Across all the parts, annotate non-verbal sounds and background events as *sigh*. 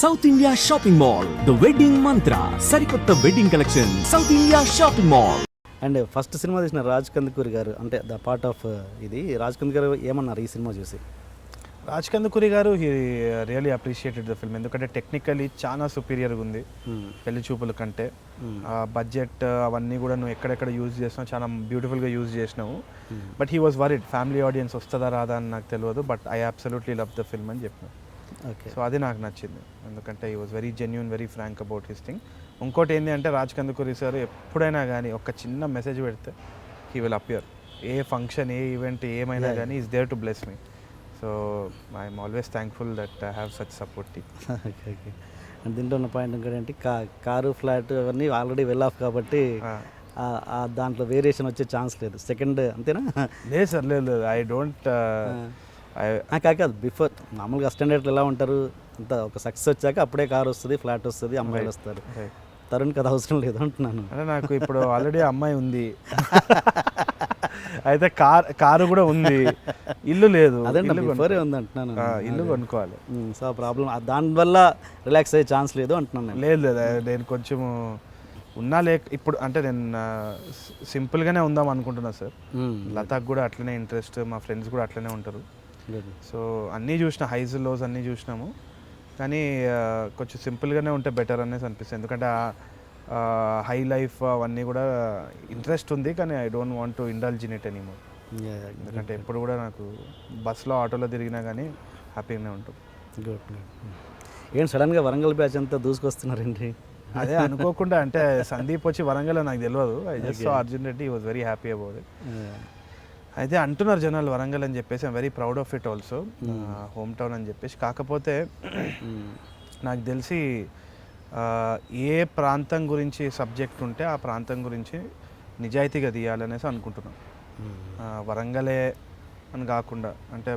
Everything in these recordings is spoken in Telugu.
South India shopping mall the wedding Mantra సరికొత్త wedding collection South India shopping mall and first cinema తీసిన రాజ్ కందుకూరి గారు అంటే ద పార్ట్ ఆఫ్ ఇది రాజ్ కందుకూరి గారు ఏమన్నారు ఈ సినిమా చూసి? Raj Kandukuri garu he really appreciated the film ఎందుకంటే టెక్నికలీ చాలా సుపీరియర్గా ఉంది పెళ్ళి చూపుల కంటే. బడ్జెట్ అవన్నీ కూడా నువ్వు ఎక్కడెక్కడ యూజ్ చేసినావు చాలా బ్యూటిఫుల్గా యూజ్ చేసినావు. But he was worried family audience వస్తుందా రాదా అని నాకు తెలియదు but I absolutely love the film అని చెప్పిన ఓకే సో అది నాకు నచ్చింది. ఎందుకంటే ఈ was very genuine very frank about his thing ఇంకోటి ఏంటి అంటే రాజ్ కందుకూరి సార్ ఎప్పుడైనా కానీ ఒక చిన్న మెసేజ్ పెడితే he will appear a function a event ఏమైనా కానీ is there to bless me so I'm always thankful that I have such support okay okay and దీంట్లో ఉన్న పాయింట్ ఇంకోటి కా కారు ఫ్లాట్ అవన్నీ ఆల్రెడీ వెల్ ఆఫ్ కాబట్టి దాంట్లో వేరియేషన్ వచ్చే ఛాన్స్ లేదు. సెకండ్ అంతేనా? లేదు సార్ లేదు లేదు. ఐ డోంట్ కాదు కాదు బిఫోర్ మామూలుగా అస్టాండర్డ్ ఎలా ఉంటారు? అంత ఒక సక్సెస్ వచ్చాక అప్పుడే కార్ వస్తుంది ఫ్లాట్ వస్తుంది అమ్మాయిలు వస్తారు. తరుణ్ కదా అవసరం లేదు అంటున్నాను. అంటే నాకు ఇప్పుడు ఆల్రెడీ అమ్మాయి ఉంది. అయితే కార్ కారు కూడా ఉంది. ఇల్లు లేదు అదే బిఫోరే ఉంది అంటున్నాను. ఇల్లు కొనుక్కోవాలి. సో ఆ ప్రాబ్లం దానివల్ల రిలాక్స్ అయ్యే ఛాన్స్ లేదు అంటున్నాను నేను. లేదు లేదు నేను కొంచెము ఉన్నా లేక ఇప్పుడు అంటే నేను సింపుల్గానే ఉందాం అనుకుంటున్నా సార్. లతాక్ కూడా అట్లనే ఇంట్రెస్ట్ మా ఫ్రెండ్స్ కూడా అట్లనే ఉంటారు. సో అన్నీ చూసిన హైస్ లోస్ అన్నీ చూసినాము. కానీ కొంచెం సింపుల్గానే ఉంటే బెటర్ అనేసి అనిపిస్తుంది. ఎందుకంటే హై లైఫ్ అవన్నీ కూడా ఇంట్రెస్ట్ ఉంది కానీ I don't want to indulge in it anymore ఎందుకంటే ఎప్పుడు కూడా నాకు బస్సులో ఆటోలో తిరిగినా కానీ హ్యాపీగానే ఉంటుంది good, good. ఏంటి సడన్గా వరంగల్ బ్యాచ్ అంతా దూసుకొస్తున్నారండి? అదే అనుకోకుండా అంటే సందీప్ వచ్చి వరంగల్ నాకు తెలియదు I just so Arjun Reddy was very happy about it అయితే అంటున్నారు జనాలు వరంగల్ అని చెప్పేసి I'm very proud of it also home town అని చెప్పేసి. కాకపోతే నాకు తెలిసి ఏ ప్రాంతం గురించి సబ్జెక్ట్ ఉంటే ఆ ప్రాంతం గురించి నిజాయితీగా తీయాలనేసి అనుకుంటున్నాం. ఆ, వరంగలే అని కాకుండా అంటే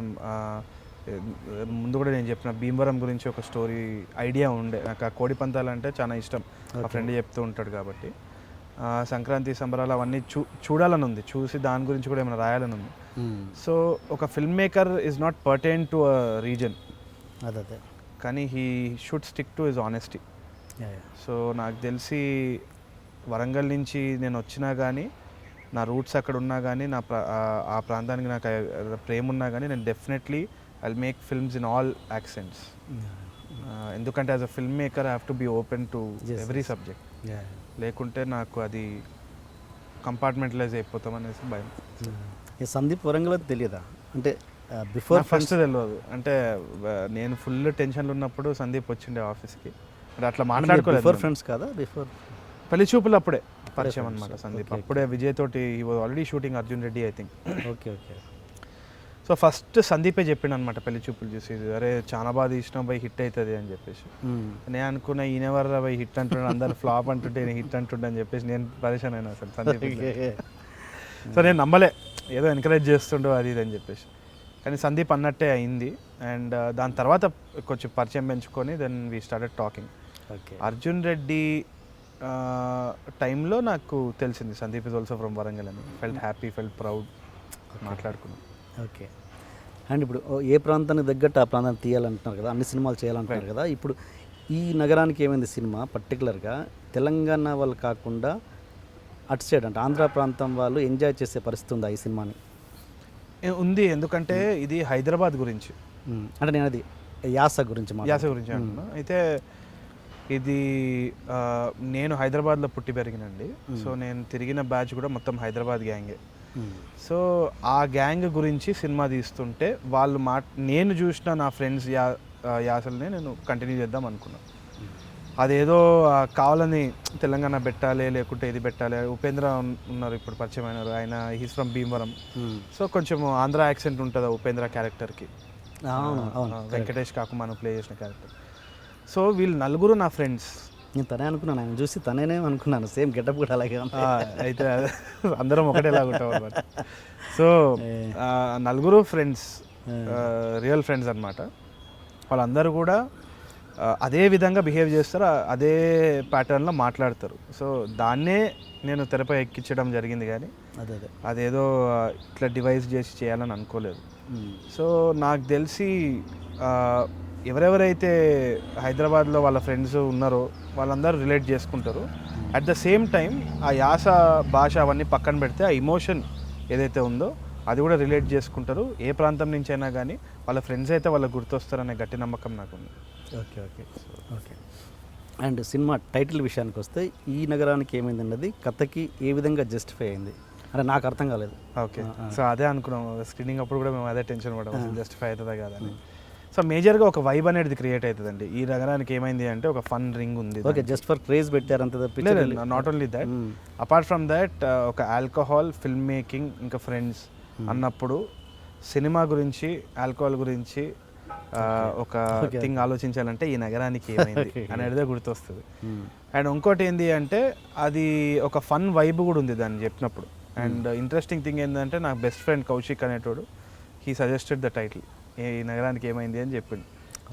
ముందు కూడా నేను చెప్పిన భీమవరం గురించి ఒక స్టోరీ ఐడియా ఉండే. నాకు ఆ కోడి పందాలు అంటే చాలా ఇష్టం. మా ఫ్రెండ్ చెప్తూ ఉంటాడు కాబట్టి. సంక్రాంతి సంబరాలు అవన్నీ చూ చూడాలని ఉంది చూసి దాని గురించి కూడా ఏమైనా రాయాలని ఉంది సో ఒక film maker is not pertain to a reason. అదే కానీ he should stick to his honesty. So నాకు తెలిసి వరంగల్ నుంచి నేను వచ్చినా కానీ నా రూట్స్ అక్కడ ఉన్నా కానీ నా ప్రా- ఆ- ప్రాంతానికి నాకు ప్రేమ ఉన్నా కానీ నేను definitely I make films in all accents. ఎందుకంటే as a film maker have to be open to every subject. లేకుంటే నాకు అది కంపార్ట్మెంటలైజ్ అయిపోతాం అనేసి భయం. ఈ సందీప్ వరంగల్ తెలియదా? అంటే బిఫోర్ ఫస్ట్ తెలియదు అంటే నేను ఫుల్ టెన్షన్లో ఉన్నప్పుడు సందీప్ వచ్చిండే ఆఫీస్కి. అంటే అట్లా మాట్లాడుకోలేదు బిఫోర్. ఫ్రెండ్స్ కదా? బిఫోర్ పెళ్ళి చూపులు అప్పుడే పరిచయం. అనమాట సందీప్. అప్పుడే విజయ్ తోటి ఈ was already shooting Arjun Reddy I think okay okay so first సందీపే చెప్పిండు అనమాట పెళ్ళి చూపులు చూసి అరే చాలా బాగా తీసినాం బై హిట్ అవుతుంది అని చెప్పేసి. నేను అనుకున్న ఈయన ఎవరు బై హిట్ అంటుండే అందరు ఫ్లాప్ అంటుంటే నేను హిట్ అంటుండే అని చెప్పేసి నేను పరిశాన్ అయినా అసలు సందీప్ సో నేను నమ్మలే ఏదో ఎంకరేజ్ చేస్తుండో అది ఇది అని చెప్పేసి. కానీ సందీప్ అన్నట్టే అయింది. అండ్ దాని తర్వాత కొంచెం పరిచయం పెంచుకొని then we started talking okay. Arjun Reddy టైంలో నాకు తెలిసింది Sandeep is also from Warangal అని. ఫెల్ట్ హ్యాపీ ఫెల్ట్ ప్రౌడ్ మాట్లాడుకున్నాం. ఓకే. అండ్ ఇప్పుడు ఏ ప్రాంతానికి తగ్గట్టు ఆ ప్రాంతాన్ని తీయాలంటున్నారు కదా అన్ని సినిమాలు చేయాలంటున్నారు కదా ఇప్పుడు ఈ నగరానికి ఏమైంది సినిమా పర్టికులర్గా? తెలంగాణ వాళ్ళు కాకుండా అటు సైడ్ అంటే ఆంధ్ర ప్రాంతం వాళ్ళు ఎంజాయ్ చేసే పరిస్థితి ఉందా ఈ సినిమాని? ఉంది. ఎందుకంటే ఇది హైదరాబాద్ గురించి. మ్మ్. అంటే నేను అది యాస గురించి యాస. గురించి అంటున్నా. అయితే ఇది నేను హైదరాబాద్లో పుట్టి పెరిగినండి. సో నేను తిరిగిన బ్యాచ్ కూడా మొత్తం హైదరాబాద్ గ్యాంగే. సో ఆ గ్యాంగ్ గురించి సినిమా తీస్తుంటే వాళ్ళు మా నేను చూసిన నా ఫ్రెండ్స్ యా యాసల్ని నేను కంటిన్యూ చేద్దాం అనుకున్నాను అదేదో కావాలని తెలంగాణ పెట్టాలి లేకుంటే ఇది పెట్టాలి. ఉపేంద్ర ఉన్- ఉన్నారు ఇప్పుడు పరిచయం అయినారు. ఆయన he's from Bhimavaram. Hmm. So కొంచెం ఆంధ్ర యాక్సెంట్ ఉంటుంది ఉపేంద్ర క్యారెక్టర్కి వెంకటేష్ కాకుమాను ప్లే చేసిన క్యారెక్టర్ సో వీళ్ళు నలుగురు నా ఫ్రెండ్స్ నేను తనే అనుకున్నాను ఆయన చూసి తనేనే అనుకున్నాను సేమ్ గెటప్ కూడా అలాగే. అయితే అదే, అందరం ఒకటేలాగా ఉంటాం అనమాట సో నలుగురు ఫ్రెండ్స్ రియల్ ఫ్రెండ్స్ అనమాట వాళ్ళందరూ కూడా అదే విధంగా బిహేవ్ చేస్తారు అదే ప్యాటర్న్లో మాట్లాడతారు. సో దాన్నే నేను తెరపై ఎక్కించడం జరిగింది కానీ అదే అదే. అదేదో ఇట్లా డివైస్ చేసి చేయాలని అనుకోలేదు. సో నాకు తెలిసి ఎవరెవరైతే హైదరాబాద్లో వాళ్ళ ఫ్రెండ్స్ ఉన్నారో వాళ్ళందరూ రిలేట్ చేసుకుంటారు. అట్ ద సేమ్ టైం ఆ యాస భాష అవన్నీ పక్కన పెడితే ఆ ఇమోషన్ ఏదైతే ఉందో అది కూడా రిలేట్ చేసుకుంటారు. ఏ ప్రాంతం నుంచి అయినా కానీ వాళ్ళ ఫ్రెండ్స్ అయితే వాళ్ళకి గుర్తొస్తారనే గట్టి నమ్మకం నాకు ఉంది okay okay okay and cinema title విషయానికి వస్తే ఈ నగరానికి ఏమైంది అన్నది కథకి ఏ విధంగా జస్టిఫై అయింది? అంటే నాకు అర్థం కాలేదు. ఓకే సో అదే అనుకున్నాం. స్క్రీనింగ్ అప్పుడు కూడా మేము అదే టెన్షన్ పడ్డాం. జస్టిఫై అవుతుందా కాదని సో మేజర్గా ఒక వైబ్ అనేది క్రియేట్ అవుతుందండి. ఈ నగరానికి ఏమైంది అంటే ఒక ఫన్ రింగ్ ఉంది ఓకే జస్ట్ ఫర్ క్రేజ్ పెట్టారు అంత తప్పించి not only that apart from that ఒక ఆల్కహాల్ ఫిల్మ్ మేకింగ్ ఇంకా ఫ్రెండ్స్ అన్నప్పుడు సినిమా గురించి ఆల్కహాల్ గురించి ఆ, ఒక థింగ్ ఆలోచించాలంటే ఈ నగరానికి ఏమైంది *laughs* అనేది గుర్తొస్తుంది. అండ్ ఇంకోటి ఏంటి అంటే అది ఒక ఫన్ వైబ్ కూడా ఉంది దాన్ని చెప్పినప్పుడు. అండ్ ఇంట్రెస్టింగ్ థింగ్ ఏంటంటే నాకు బెస్ట్ ఫ్రెండ్ కౌశిక్ అనేటోడు హీ సజెస్టెడ్ ద టైటిల్ ఈ నగరానికి ఏమైంది అని చెప్పిండు.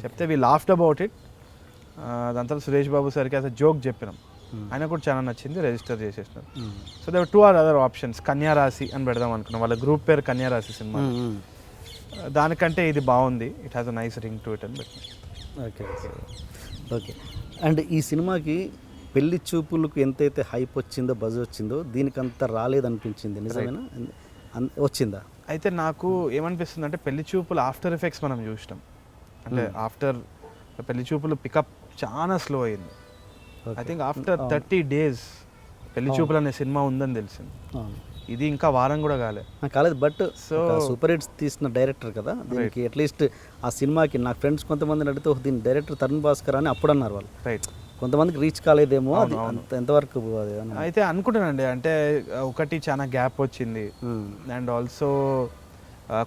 చెప్తే వీ లాఫ్ట్ అబౌట్ ఇట్ దాని తర్వాత సురేష్ బాబు సార్కి అసలు జోక్ చెప్పినాం. ఆయన కూడా చాలా నచ్చింది register చేసేసినారు. So there are two or other options కన్యారాశి అని పెడదాం అనుకున్నాం. వాళ్ళ గ్రూప్ పేరు కన్యారాశి సినిమా. దానికంటే ఇది బాగుంది. It has a nice ring to it అని పెట్టినాం. Okay okay. అండ్ ఈ సినిమాకి పెళ్ళి చూపులకు ఎంతైతే హైప్ వచ్చిందో బజ్ వచ్చిందో దీనికి అంత రాలేదనిపించింది. నిజమేనా? వచ్చిందా? అయితే నాకు ఏమనిపిస్తుంది అంటే పెళ్ళి చూపులు ఆఫ్టర్ ఎఫెక్ట్స్ మనం చూసినాం. అంటే ఆఫ్టర్ పెళ్ళి చూపులు పికప్ చాలా స్లో అయింది. I think after thirty days Pelli Choopulu అనే సినిమా ఉందని తెలిసింది. అవును ఇది ఇంకా వారం కూడా కాలే. ఆ, కాలేదు బట్ So- సూపర్ హిట్స్ తీసిన డైరెక్టర్ కదా దీనికి అట్లీస్ట్ ఆ సినిమాకి నా ఫ్రెండ్స్ కొంతమందిని అడిగితే "ఓహ్, దీని డైరెక్టర్ తరుణ్ భాస్కర్ అని అప్పుడు అన్నారు వాళ్ళు. రైట్ కొంతమందికి రీచ్ కాలేదేమో అది అంత ఎంతవరకు. అయితే అనుకుంటానండి అంటే ఒకటి చాలా గ్యాప్ వచ్చింది. Hmm. అండ్ ఆల్సో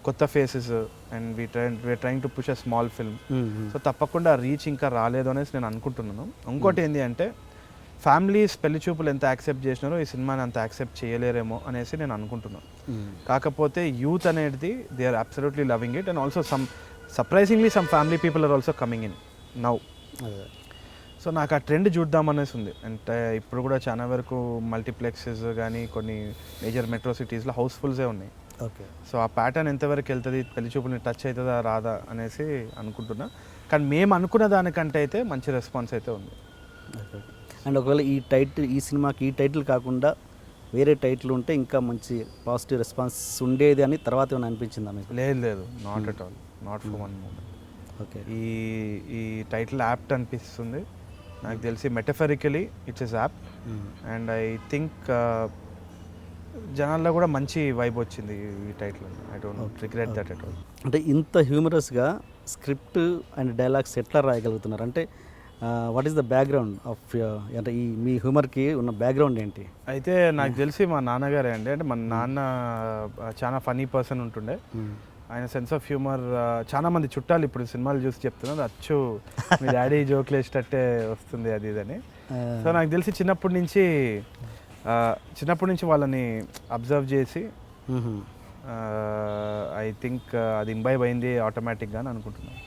కొత్త faces and we try we trying to push a small film Hmm, hmm. So తప్పకుండా రీచ్ ఇంకా రాలేదు అనేసి నేను అనుకుంటున్నాను. ఇంకోటి ఏంటి అంటే ఫ్యామిలీస్ పెళ్ళి చూపులు ఎంత యాక్సెప్ట్ చేసినారో ఈ సినిమాని అంత యాక్సెప్ట్ చేయలేరేమో అనేసి నేను అనుకుంటున్నాను. Hmm. కాకపోతే యూత్ అనేది they are absolutely loving it and also some surprisingly some family people are also coming in now so నాకు ఆ ట్రెండ్ చూద్దామనేసి ఉంది. అంటే ఇప్పుడు కూడా చాలా వరకు మల్టీప్లెక్సెస్ కానీ కొన్ని మేజర్ మెట్రో సిటీస్లో హౌస్ఫుల్సే ఉన్నాయి. ఓకే. సో ఆ ప్యాటర్న్ ఎంతవరకు వెళ్తుంది పెళ్ళి చూపుల్ని టచ్ అవుతుందా రాదా అనేసి అనుకుంటున్నా. కానీ మేము అనుకున్న దానికంటే అయితే మంచి రెస్పాన్స్ అయితే ఉంది. అండ్ ఒకవేళ ఈ టైటిల్ ఈ సినిమాకి ఈ టైటిల్ కాకుండా వేరే టైటిల్ ఉంటే ఇంకా మంచి పాజిటివ్ రెస్పాన్స్ ఉండేది అని తర్వాత ఏమైనా అనిపించిందా మీకు? లేదు లేదు. Not at all not for one moment okay. ఈ ఈ టైటిల్ యాప్ట్ అనిపిస్తుంది. నాకు తెలిసి metaphorically it's is apt and I think జనాల్లో కూడా మంచి వైబ్ వచ్చింది ఈ title I don't regret that at all అంటే ఇంత హ్యూమరస్గా స్క్రిప్ట్ అండ్ డైలాగ్స్ ఎట్లా రాయగలుగుతున్నారు. అంటే what is the background of అంటే ఈ మీ హ్యూమర్కి ఉన్న బ్యాక్గ్రౌండ్ ఏంటి? అయితే నాకు తెలిసి మా నాన్నగారే అండి. అంటే మా నాన్న ఆ, చాలా ఫనీ పర్సన్ ఉంటుండే. ఆయన సెన్స్ ఆఫ్ హ్యూమర్ చాలా మంది చుట్టాలు ఇప్పుడు సినిమాలు చూసి చెప్తున్నారు అచ్చు మీ డాడీ *laughs* జోక్లు వేసేటట్టే వస్తుంది అది ఇదని సో నాకు తెలిసి చిన్నప్పటి నుంచి చిన్నప్పటి నుంచి వాళ్ళని అబ్జర్వ్ చేసి ఐ థింక్ అది ఇంబైబ్ అయింది ఆటోమేటిక్గా అని అనుకుంటున్నాను.